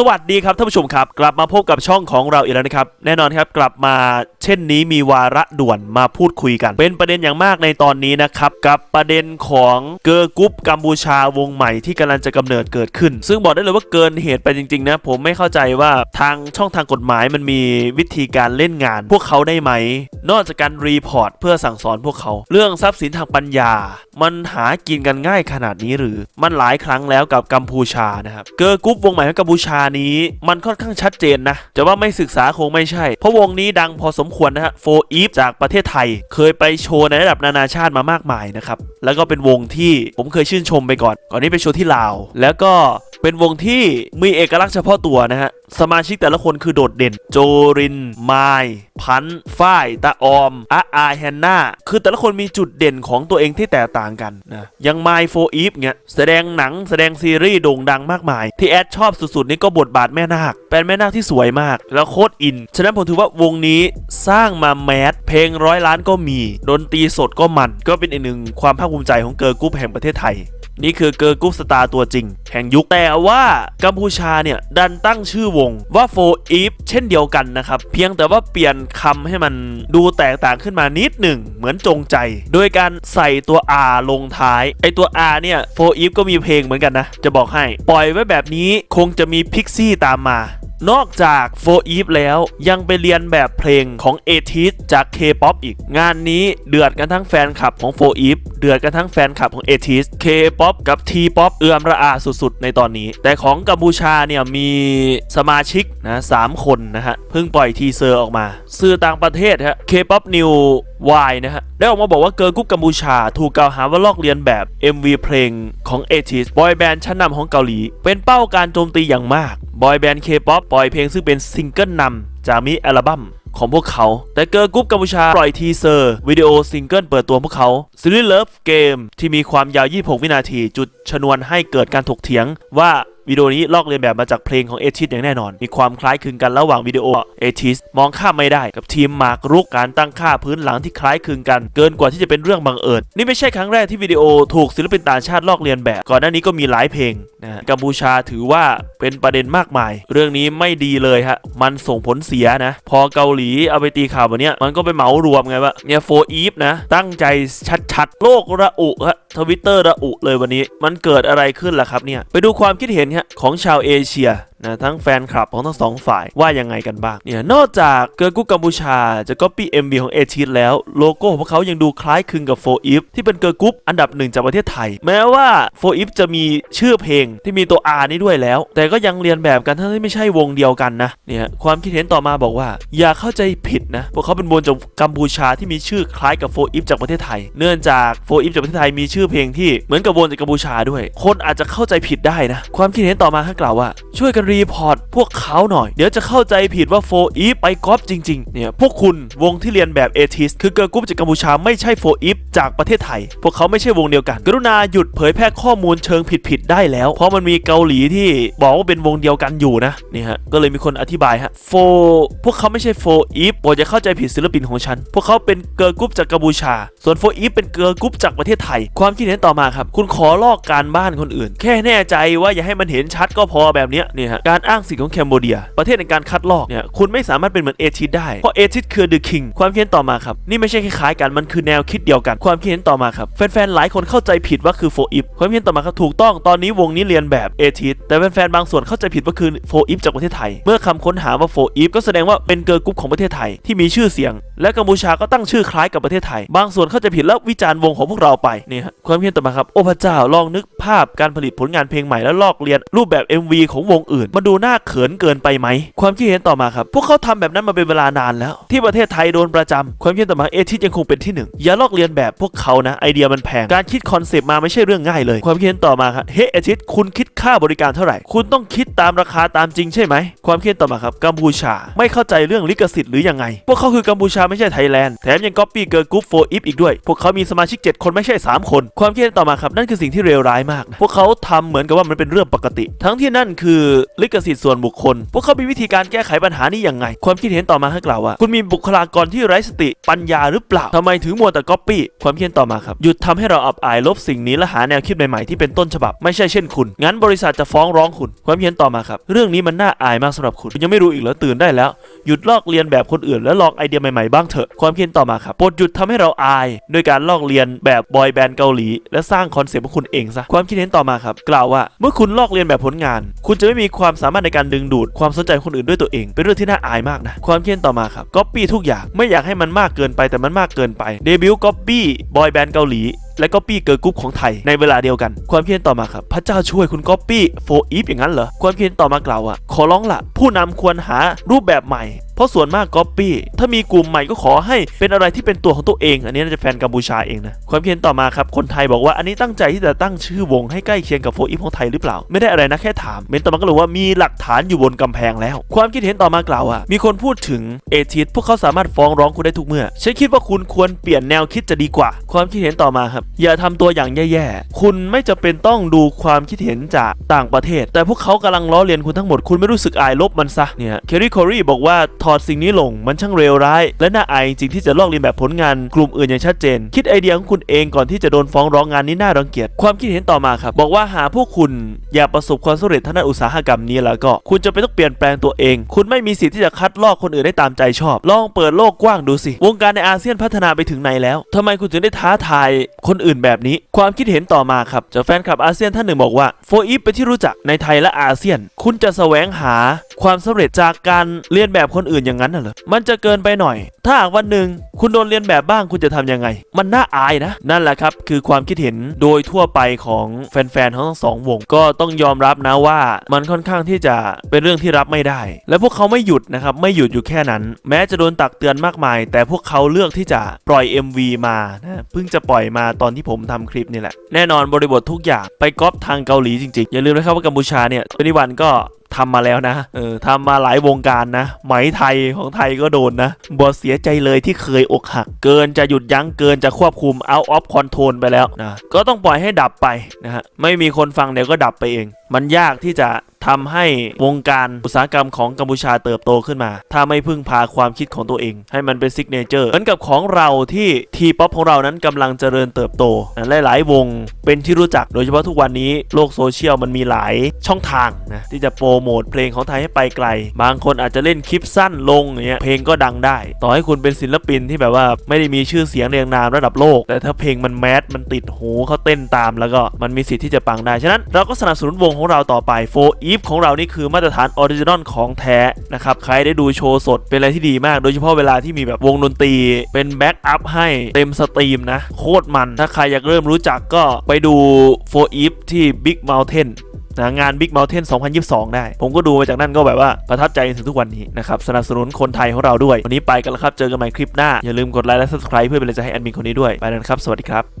สวัสดีครับท่านผู้ชมครับ กลับมาพบกับช่องของเราอีกแล้วนะครับ แน่นอนครับกลับมา ช่นนี้มีวาระด่วนมาพูดคุยกัน เป็นประเด็นอย่างมากในตอนนี้นะครับ กับประเด็นของเกอร์กรุ๊ปกัมพูชาวงใหม่ที่กำลังจะกำเนิดเกิดขึ้น ซึ่งบอกได้เลยว่าเกินเหตุไปจริงๆนะผมไม่เข้าใจว่าทางช่องทางกฎหมายมันมีวิธีการเล่นงาน พวกเขาได้ไหม นอกจากการรีพอร์ตเพื่อสั่งสอนพวกเขา เรื่องทรัพย์สินทางปัญญา มันหากินกันง่ายขนาดนี้หรือ มันหลายครั้งแล้วกับกัมพูชานะครับเกอร์กรุ๊ปวงใหม่ของกัมพูชานี้ มันค่อนข้างชัดเจนนะจะว่าไม่ศึกษาคงไม่ใช่เพราะวงนี้ดังพอสมควรควรนะฮะโฟอีฟจากประเทศไทย เคยไปโชว์ในระดับนานาชาติมามากมายนะครับ แล้วก็เป็นวงที่ผมเคยชื่นชมไปก่อน ก่อนนี้ไปโชว์ที่ลาว แล้วก็ เป็นวงที่มีเอกลักษณ์เฉพาะตัวนะฮะ สมาชิกแต่ละคนคือโดดเด่น โจรินไมาย พันฝ้าย ตาออมอาอาแฮนนาคือแต่ละคนมีจุดเด่นของตัวเองที่แตกต่างกันนะยังไมโฟอีฟเนี่ยแสดงหนังแสดงซีรีส์โด่งดังมากมาย ที่แอดชอบสุดๆ นี่ก็บทบาทแม่นาค เป็นแม่นาคที่สวยมาก แล้วโคตรอิน ฉะนั้นผมถือว่าวงนี้สร้างมาแมสเพลงร้อยล้านก็มี ดนตรีสดก็มัน ก็เป็นอีกหนึ่งความภาคภูมิใจของเกิร์ลกรุ๊ปแห่งประเทศไทย นี่คือเกิร์ลกรุ๊ปสตาร์ตัวจริงแห่งยุคแต่ว่ากัมพูชาเนี่ยดันตั้งชื่อวงว่าโฟอีฟเช่นเดียวกันนะครับ เพียงแต่ว่าเปลี่ยนคำให้มันดูแตกต่างขึ้นมานิดหนึ่งเหมือนจงใจ โดยการใส่ตัว R ลงท้าย ไอตัว R เนี่ยโฟอีฟก็มีเพลงเหมือนกันนะ จะบอกให้ ปล่อยไว้แบบนี้คงจะมีพิกซี่ตามมา นอกจากโฟอีฟแล้วยังไปเรียนแบบเพลงของเอทิสจาก K-POP อีก งานนี้เดือดกันทั้งแฟนคลับของโฟอีฟเดือดกันทั้งแฟนคลับของเอทิส K-POP กับ T-POP เอื้อมระอาสุดๆ ในตอนนี้ แต่ของกัมพูชาเนี่ยมีสมาชิกนะสามคนนะฮะ เพิ่งปล่อยทีเซอร์ออกมา สื่อต่างประเทศฮะ K-POP New Y นะฮะ ได้ออกมาบอกว่าเกิร์ลกรุ๊ปกัมพูชา ถูกกล่าวหาว่าลอกเลียนแบบ MV เพลงของเอทิสบอยแบนด์ชั้นนำของเกาหลี เป็นเป้าการโจมตีอย่างมากบอยแบนด์เคป๊อปปล่อยเพลงซึ่งเป็นซิงเกิลนำจากมิอัลบั้มของพวกเขา แต่เกิร์ลกรุ๊ปกัมพูชาปล่อยทีเซอร์วิดีโอซิงเกิลเปิดตัวพวกเขาซีรีส์เลิฟเกมที่มีความยาว 26 วินาทีจุดชนวนให้เกิดการถกเถียงว่า วิดีโอนี้ลอกเลียนแบบมาจากเพลงของเอทิสอย่างแน่นอน มีความคล้ายคลึงกันระหว่างวิดีโอเอทิสมองข้ามไม่ได้กับทีมหมากรุกการตั้งค่าพื้นหลังที่คล้ายคลึงกัน เกินกว่าที่จะเป็นเรื่องบังเอิญนี่ไม่ใช่ครั้งแรกที่วิดีโอถูกศิลปินต่างชาติลอกเลียนแบบ ก่อนหน้านี้ก็มีหลายเพลงนะฮะกัมพูชาถือว่าเป็นประเด็นมากมาย เรื่องนี้ไม่ดีเลยฮะมันส่งผลเสียนะ พอเกาหลีเอาไปตีข่าวแบบเนี้ยมันก็ไปเหมารวมไงว่าเนี่ยโฟอีฟนะตั้งใจชัดๆโลกระอุฮะทวิตเตอร์ระอุเลยวันนี้ มันเกิดอะไรขึ้นล่ะครับเนี่ยไปดูความคิดเห็นฮะของชาวเอเชียนะทั้งแฟนคลับของทั้งสองฝ่ายว่ายังไงกันบ้างเนี่ยนอกจากเกิร์ลกรุ๊ปกัมพูชาจะก๊อปปี้ MV ของเอทีแล้วโลโก้ของพวกเขายังดูคล้ายคลึงกับโฟอีฟที่เป็นเกิร์ลกรุ๊ปอันดับหนึ่งจากประเทศไทย แม้ว่าโฟอีฟจะมีชื่อเพลงที่มีตัว R นี่ด้วยแล้ว แต่ก็ยังเรียนแบบกันทั้งที่ไม่ใช่วงเดียวกันนะเนี่ยความคิดเห็นต่อมาบอกว่า อย่าเข้าใจผิดนะพวกเขาเป็นวงจากกัมพูชาที่มีชื่อคล้ายกับโฟอีฟจากประเทศไทย เนื่องจากโฟอีฟจากประเทศไทยมีชื่อเพลงที่เหมือนกับวงจากกัมพูชาด้วย คนอาจจะเข้าใจผิดได้นะความคิดเห็นต่อมาให้กล่าวว่า ช่วยกันรีพอร์ตพวกเขาหน่อย เดี๋ยวจะเข้าใจผิดว่าโฟอีฟไปก๊อปจริง ๆ เนี่ย พวกคุณวงที่เรียนแบบเอทิสคือเกิร์ลกรุ๊ปจากกัมพูชาไม่ใช่โฟอีฟจากประเทศไทย พวกเขาไม่ใช่วงเดียวกัน กรุณาหยุดเผยแพร่ข้อมูลเชิงผิดๆได้แล้ว เพราะมันมีเกาหลีที่บอกว่าเป็นวงเดียวกันอยู่นะนี่ฮะก็เลยมีคนอธิบายฮะโฟพวกเขาไม่ใช่โฟอีฟโปรดจะเข้าใจผิดศิลปินของฉัน พวกเขาเป็นเกิร์ลกรุ๊ปจากกัมพูชา ส่วนโฟอีฟเป็นเกิร์ลกรุ๊ปจากประเทศไทย ความคิดเห็นต่อมาครับคุณขอลอกการบ้านคนอื่น แค่แน่ใจว่าอย่าให้มันเห็น็นชัดก็พอแบบนี้เนี่ยฮะการอ้างสิทธิ์ของแคนเบเดีย ประเทศในการคัดลอกเนี่ยคุณไม่สามารถเป็นเหมือนเอทิสได้ เพราะเอทิสคือ The King ความคิดเห็นต่อมาครับ นี่ไม่ใช่คล้ายๆกันมันคือแนวคิดเดียวกัน ความคิดเห็นต่อมาครับ แฟนๆหลายคนเข้าใจผิดว่าคือโฟอีฟความคิดเห็นต่อมาครับถูกต้องตอนนี้วงนี้เรียนแบบเอทิสแต่แฟนๆบางส่วนเข้าใจผิดว่าคือโฟอีฟจากประเทศไทย เมื่อคำค้นหาว่าโฟอีฟก็แสดงว่าเป็นเกิร์ลกรุ๊ปของประเทศไทยที่มีชื่อเสียง และกัมพูชาก็ตั้งชื่อคล้ายกับประเทศไทย บางส่วนเข้าใจผิดแล้ววิจารณ์วงของพวกเราไปนี่ฮะความเห็นต่อมาครับโอ้พระเจ้าลองนึกภาพการผลิตผลงานเพลงใหม่แล้วลอกเลียนรูปแบบ MV ของวงอื่นมาดูน่าเขินเกินไปไหม ความคิดเห็นต่อมาครับ พวกเขาทำแบบนั้นมาเป็นเวลานานแล้ว ที่ประเทศไทยโดนประจำความคิดเห็นต่อมาเอทิสยังคงเป็นที่หนึ่งอย่าลอกเลียนแบบพวกเขานะ ไอเดียมันแพง การคิดคอนเซปต์มาไม่ใช่เรื่องง่ายเลย ความคิดเห็นต่อมาครับเฮ้เอทิสคุณคิดค่าบริการเท่าไหร่ คุณต้องคิดตามราคาตามจริงใช่ไหม ความคิดเห็นต่อมาครับกัมพูชา ไม่เข้าใจเรื่องลิขสิทธิ์หรือยังไง พวกเขาคือกัมพูชาไม่ใช่ไทยแลนด์แถมยังก๊อปปี้เกิร์ลกรุ๊ปโฟอีฟอีกด้วย พวกเขามีสมาชิก 7 คนไม่ใช่ 3 คน ความคิดเห็นต่อมาครับนั่นคือสิ่งที่เลวร้ายมาก พวกเขาทำเหมือนกับว่ามันเป็นเรื่องปกติ ทั้งที่นั่นคือลิขสิทธิ์ส่วนบุคคล พวกเขามีวิธีการแก้ไขปัญหานี้อยังไง ความคิดเห็นต่อมาให้กล่าวว่า คุณมีบุคลากรที่ไร้สติปัญญาหรือเปล่าทำไมถึงมัวแต่ก๊อปปี้ความคิดเห็นต่อมาครับหยุดทำให้เราอับอายลบสิ่งนี้และหาแนวคิดใหม่ๆที่เป็นต้นฉบับไม่ใช่เช่นคุณงั้นบริษัทจะฟ้องร้องคุณ ความคิดเห็นต่อมาครับเรื่องนี้มันน่าอายมากสำหรับคุณยังไม่รู้อีกเหรอตื่นได้แล้ว หยุดลอกเลียนแบบคนอื่น และลองไอเดียใหม่ๆบ้างเถอะความคิดเห็นต่อมาครับโปรดหยุดทำให้เราอายโดยการลอกเลียนแบบบอยแบนด์เกาหลี และสร้างคอนเซ็ปต์ของคุณเองซะความคิดเห็นต่อมาครับกล่าวว่าเมื่อคุณลอกเลียนแบบผลงาน คุณจะไม่มีความสามารถในการดึงดูดความสนใจคนอื่นด้วยตัวเอง เป็นเรื่องที่น่าอายมากนะ ความคิดเห็นต่อมาครับก๊อปปี้ทุกอย่างไม่อยากให้มันมากเกินไปแต่มันมากเกินไปเดบิวต์ก๊อปปี้บอยแบนด์เกาหลีและก๊อปปี้เกิร์ลกรุ๊ปของไทยในเวลาเดียวกัน ความคิดเห็นต่อมาครับ พระเจ้าช่วยคุณก๊อปปี้โฟอีฟอย่างนั้นเหรอ ความคิดเห็นต่อมากล่าวว่าขอร้องละผู้นำควรหารูปแบบใหม่ เพราะส่วนมากก๊อปปี้ถ้ามีกลุ่มใหม่ก็ขอให้เป็นอะไรที่เป็นตัวของตัวเอง อันนี้น่าจะแฟนกัมพูชาเองนะความคิดเห็นต่อมาครับคนไทยบอกว่าอันนี้ตั้งใจที่จะตั้งชื่อวงให้ใกล้เคียงกับโฟอีฟของไทยหรือเปล่า ไม่ได้อะไรนะแค่ถามเมนต่อมาก็เลยว่ามีหลักฐานอยู่บนกำแพงแล้ว ความคิดเห็นต่อมากล่าวว่ามีคนพูดถึงเอทิสพวกเขาสามารถฟ้องร้องคุณได้ทุกเมื่อฉันคิดว่าคุณควรเปลี่ยนแนวคิดจะดีกว่า ความคิดเห็นต่อมาครับ อย่าทำตัวอย่างแย่ๆ คุณไม่จะเป็นต้องดูความคิดเห็นจากต่างประเทศ แต่พวกเขากำลังล้อเลียนคุณทั้งหมด คุณไม่รู้สึกอายลบมันซะ เนี่ย เคริคอรีบอกว่าถอดสิ่งนี้ลงมันช่างเลวร้าย และน่าอายจริงที่จะลอกเลียนแบบผลงานกลุ่มอื่นอย่างชัดเจน คิดไอเดียของคุณเองก่อนที่จะโดนฟ้องร้องงานนี้น่ารังเกียจความคิดเห็นต่อมาครับ บอกว่าหาพวกคุณอย่าประสบความสำเร็จทางด้านอุตสาหกรรมนี้แล้วก็ คุณจะเป็นต้องเปลี่ยนแปลงตัวเอง คุณไม่มีสิทธิ์ที่จะคัดลอกคนอื่นได้ตามใจชอบ ลองเปิดโลกกว้างดูสิ วงการในอาเซียนพัฒนาไปถึงไหนแล้วทำไมคุณถึงได้ท้าทายคนอื่นแบบนี้ ความคิดเห็นต่อมาครับจากแฟนคลับอาเซียนท่านหนึ่งบอกว่าโฟอีฟเป็นที่รู้จักในไทยและอาเซียน คุณจะแสวงหาความสำเร็จจากการเลียนแบบคนอื่นอย่างนั้นน่ะเหรอมันจะเกินไปหน่อย ถ้าหากวันหนึ่งคุณโดนเลียนแบบบ้างคุณจะทำยังไง มันน่าอายนะ นั่นแหละครับ คือความคิดเห็นโดยทั่วไปของแฟนๆทั้งสองวง ก็ต้องยอมรับนะว่ามันค่อนข้างที่จะเป็นเรื่องที่รับไม่ได้ และพวกเขาไม่หยุดนะครับไม่หยุดอยู่แค่นั้น แม้จะโดนตักเตือนมากมาย แต่พวกเขาเลือกที่จะปล่อย MV มานะเพิ่งจะปล่อยมาตอนที่ผมทำคลิปนี่แหละแน่นอนบริบททุกอย่างไปก๊อปทางเกาหลีจริงๆอย่าลืมนะครับว่ากัมพูชาเนี่ยเป็นวันก็ ทำมาแล้วนะ เออทำมาหลายวงการนะ ไหมไทยของไทยก็โดนนะบอเสียใจเลยที่เคยอกหัก เกินจะหยุดยั้งเกินจะควบคุม out of control ไปแล้วนะ ก็ต้องปล่อยให้ดับไปนะฮะ ไม่มีคนฟังเดี๋ยวก็ดับไปเอง มันยากที่จะทำให้วงการอุตสาหกรรมของกัมพูชาเติบโตขึ้นมา ถ้าไม่พึ่งพาความคิดของตัวเอง ให้มันเป็นซิกเนเจอร์เหมือนกับของเราที่ทีป๊อปของเรานั้นกำลังเจริญเติบโตนะหลาย ๆ วงเป็นที่รู้จักโดยเฉพาะทุกวันนี้โลกโซเชียลมันมีหลายช่องทางนะที่จะโปรโมทเพลงของไทยให้ไปไกล บางคนอาจจะเล่นคลิปสั้นลงอย่างเงี้ยเพลงก็ดังได้ ต่อให้คุณเป็นศิลปินที่แบบว่าไม่ได้มีชื่อเสียงเรียงนามระดับโลก แต่ถ้าเพลงมันแมสมันติดหูเขาเต้นตาม แล้วก็มันมีสิทธิ์ที่จะปังได้ฉะนั้นเราก็สนับสนุนวงของเราต่อไปโฟอีฟของเรานี่คือมาตรฐานออริจินอลของแท้นะครับใครได้ดูโชว์สดเป็นอะไรที่ดีมาก โดยเฉพาะเวลาที่มีแบบวงดนตรีเป็นแบ็กอัพให้เต็มสตรีมนะ โคตรมัน ถ้าใครอยากเริ่มรู้จักก็ไปดูโฟอีฟที่ Big Mountain นะงาน Big Mountain 2022 ได้ ผมก็ดูมาจากนั่นก็แบบว่าประทับใจถึงทุกวันนี้นะครับ สนับสนุนคนไทยของเราด้วย วันนี้ไปกันแล้วครับ เจอกันใหม่คลิปหน้า อย่าลืมกดไลค์และ subscribe เพื่อเป็นกำลังใจให้แอดมินคนนี้ด้วย ไปแล้วนะครับ สวัสดีครับ